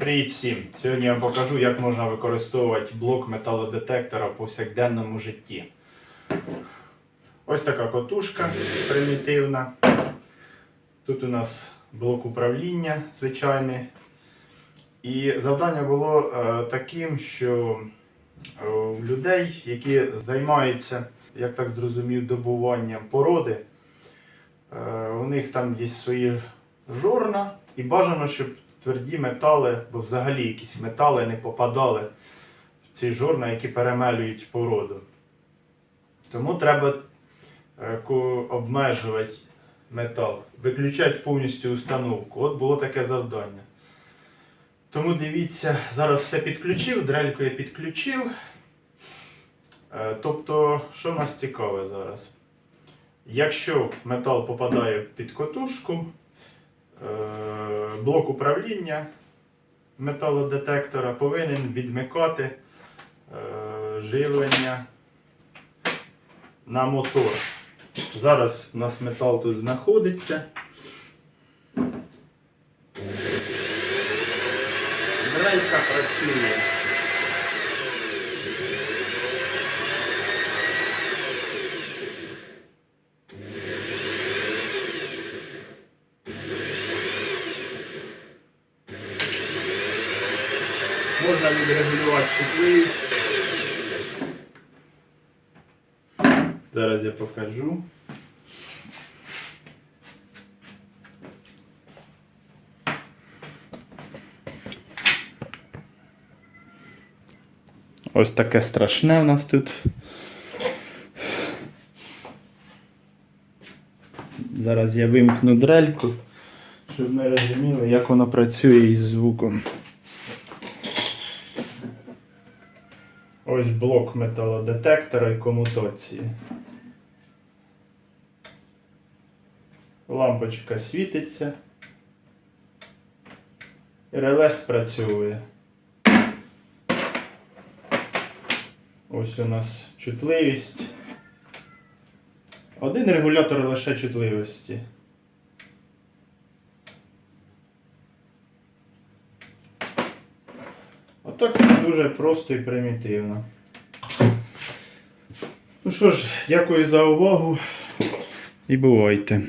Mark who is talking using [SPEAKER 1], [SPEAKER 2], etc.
[SPEAKER 1] Привіт всім! Сьогодні я вам покажу, як можна використовувати блок металодетектора в повсякденному житті. Ось така котушка примітивна. Тут у нас блок управління звичайний. І завдання було е, таким, що е, у людей, які займаються, як так зрозумів, добуванням породи, е, у них там є свої жорна, і бажано, щоб тверді метали, бо взагалі якісь метали не попадали в ці жорна, які перемелюють породу. Тому треба е, обмежувати метал, виключати повністю установку. От було таке завдання. Тому дивіться, зараз все підключив, дрельку я підключив. Е, Тобто, що нас цікаве зараз? Якщо метал попадає під котушку, блок управління металодетектора повинен відмикати е, живлення на мотор. Зараз у нас метал тут знаходиться. Дрелька працює. Можна відрегулювати чутливість. Зараз я покажу. Ось таке страшне у нас тут. Зараз я вимкну дрельку, щоб ми розуміли, як воно працює із звуком. Ось блок металодетектора і комутації. Лампочка світиться. Реле спрацьовує. Ось у нас чутливість. Один регулятор лише чутливості. Отак це дуже просто і примітивно. Ну що ж, дякую за увагу і бувайте.